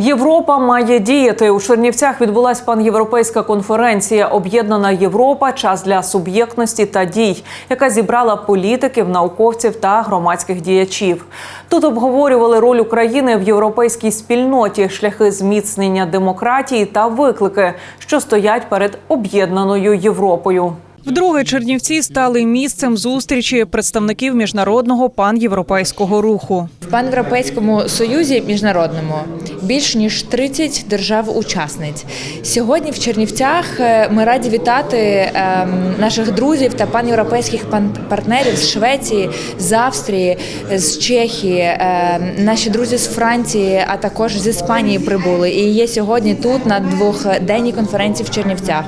Європа має діяти у Чернівцях. Відбулась панєвропейська конференція Об'єднана Європа. Час для суб'єктності та дій, яка зібрала політиків, науковців та громадських діячів. Тут обговорювали роль України в європейській спільноті, шляхи зміцнення демократії та виклики, що стоять перед об'єднаною Європою. Вдруге Чернівці стали місцем зустрічі представників міжнародного панєвропейського руху. В панєвропейському союзі міжнародному більш ніж 30 держав-учасниць. Сьогодні в Чернівцях е, ми раді вітати ем, наших друзів та панєвропейських пан- партнерів з Швеції, з Австрії, з Чехії. Ем, Наші друзі з Франції, а також з Іспанії прибули і є сьогодні тут на двохденній конференції в Чернівцях.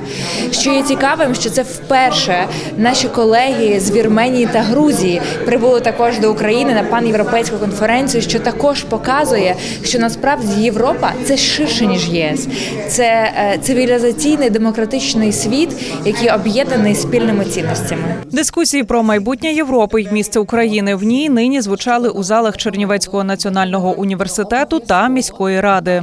Що є цікавим, що це вперше наші колеги з Вірменії та Грузії прибули також до України на панєвропейську конференцію, що також показує, що насправді Європа це ширше ніж ЄС. Це е, цивілізаційний демократичний світ, який об'єднаний спільними цінностями. Дискусії про майбутнє Європи й місце України в ній нині звучали у залах Чернівецького національного університету та міської ради.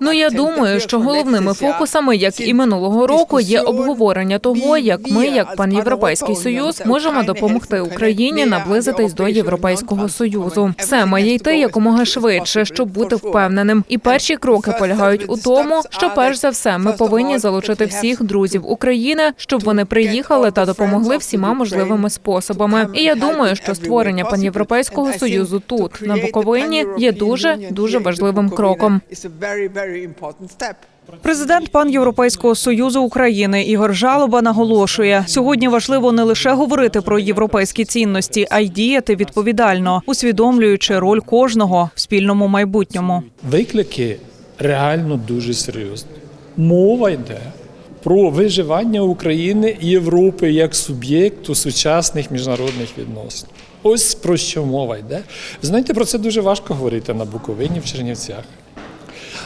Ну я думаю, що головними фокусами, як і минулого року, є обговорення того, як ми, як панєвропейський союз, можемо допомогти Україні наблизитись до Європейського союзу. Все має йти якомога швидше, щоб бути впевненим. І перші кроки полягають у тому, що перш за все ми повинні залучити всіх друзів України, щоб вони приїхали та допомогли всіма можливими способами. І я думаю, що створення панєвропейського союзу тут на Буковині є дуже дуже важливим кроком. Президент панєвропейського союзу України Ігор Жалоба наголошує: сьогодні важливо не лише говорити про європейські цінності, а й діяти відповідально, усвідомлюючи роль кожного в спільному майбутньому. Виклики реально дуже серйозні. Мова йде про виживання України і Європи як суб'єкту сучасних міжнародних відносин. Ось про що мова йде. Знаєте, про це дуже важко говорити на Буковині в Чернівцях.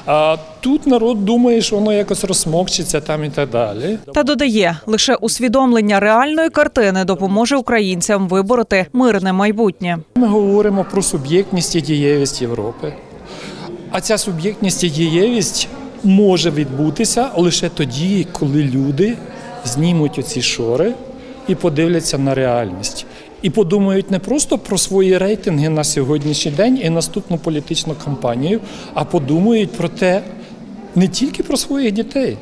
А тут народ думає, що воно якось розсмокчиться там і так далі. Та додає, лише усвідомлення реальної картини допоможе українцям вибороти мирне майбутнє. Ми говоримо про суб'єктність і дієвість Європи. А ця суб'єктність і дієвість може відбутися лише тоді, коли люди знімуть оці шори і подивляться на реальність. І подумають не просто про свої рейтинги на сьогоднішній день і наступну політичну кампанію, а подумають про те не тільки про своїх дітей,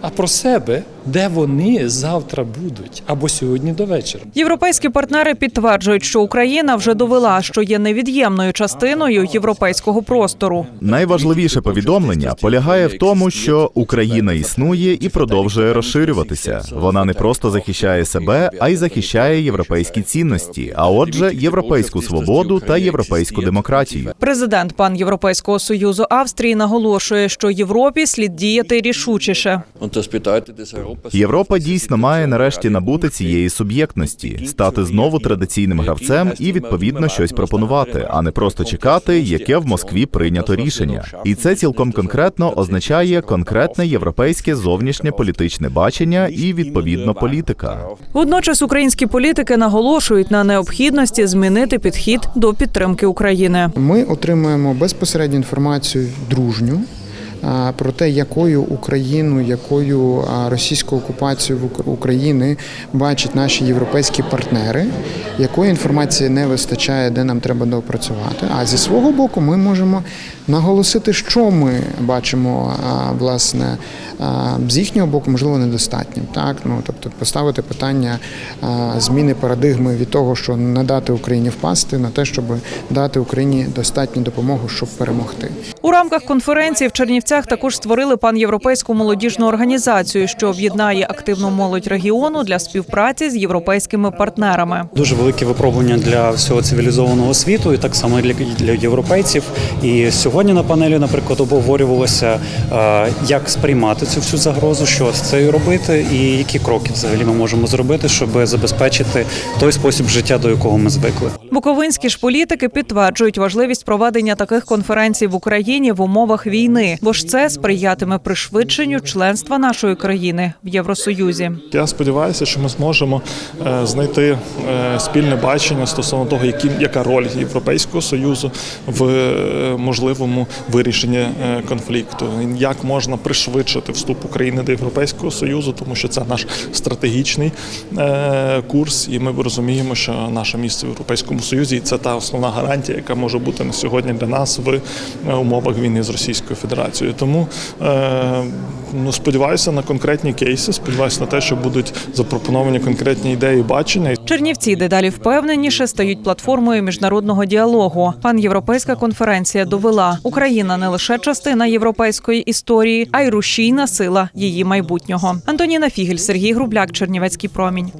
а про себе, де вони завтра будуть або сьогодні до вечора. Європейські партнери підтверджують, що Україна вже довела, що є невід'ємною частиною європейського простору. Найважливіше повідомлення полягає в тому, що Україна існує і продовжує розширюватися. Вона не просто захищає себе, а й захищає європейські цінності, а отже, європейську свободу та європейську демократію. Президент пан Європейського союзу Австрії наголошує, що Європі слід діяти рішучіше. Європа дійсно має нарешті набути цієї суб'єктності, стати знову традиційним гравцем і відповідно щось пропонувати, а не просто чекати, яке в Москві прийнято рішення. І це цілком конкретно означає конкретне європейське зовнішнє політичне бачення і відповідно політика. Водночас українські політики наголошують на необхідності змінити підхід до підтримки України. Ми отримуємо безпосередню інформацію дружню. Про те, якою Україну, якою російську окупацію в Ук- України бачать наші європейські партнери, якої інформації не вистачає, де нам треба допрацювати. А зі свого боку, ми можемо наголосити, що ми бачимо власне з їхнього боку, можливо, недостатнім. Так, ну тобто поставити питання зміни парадигми від того, що не дати Україні впасти, на те, щоб дати Україні достатню допомогу, щоб перемогти. У рамках конференції в Чернівцях також створили панєвропейську молодіжну організацію, що об'єднає активну молодь регіону для співпраці з європейськими партнерами. Дуже велике випробування для всього цивілізованого світу, і так само для, і для європейців. І сьогодні на панелі, наприклад, обговорювалося, е, як сприймати цю всю загрозу, що з цим робити, і які кроки взагалі ми можемо зробити, щоб забезпечити той спосіб життя, до якого ми звикли. Буковинські ж політики підтверджують важливість проведення таких конференцій в Україні в умовах війни, бо ж це сприятиме пришвидшенню членства нашої країни в Євросоюзі. Я сподіваюся, що ми зможемо е, знайти е, спільне бачення стосовно того, які, яка роль Європейського союзу в можливо миротворчому вирішенні е, конфлікту. Як можна пришвидшити вступ України до Європейського союзу, тому що це наш стратегічний е, курс, і ми розуміємо, що наше місце в Європейському Союзі це та основна гарантія, яка може бути на сьогодні для нас в е, умовах війни з Російською Федерацією. Тому ну сподіваюся на конкретні кейси. Сподіваюся на те, що будуть запропоновані конкретні ідеї, бачення. Чернівці дедалі впевненіше стають платформою міжнародного діалогу. Панєвропейська конференція довела, Україна не лише частина європейської історії, а й рушійна сила її майбутнього. Антоніна Фігель, Сергій Грубляк, Чернівецький промінь.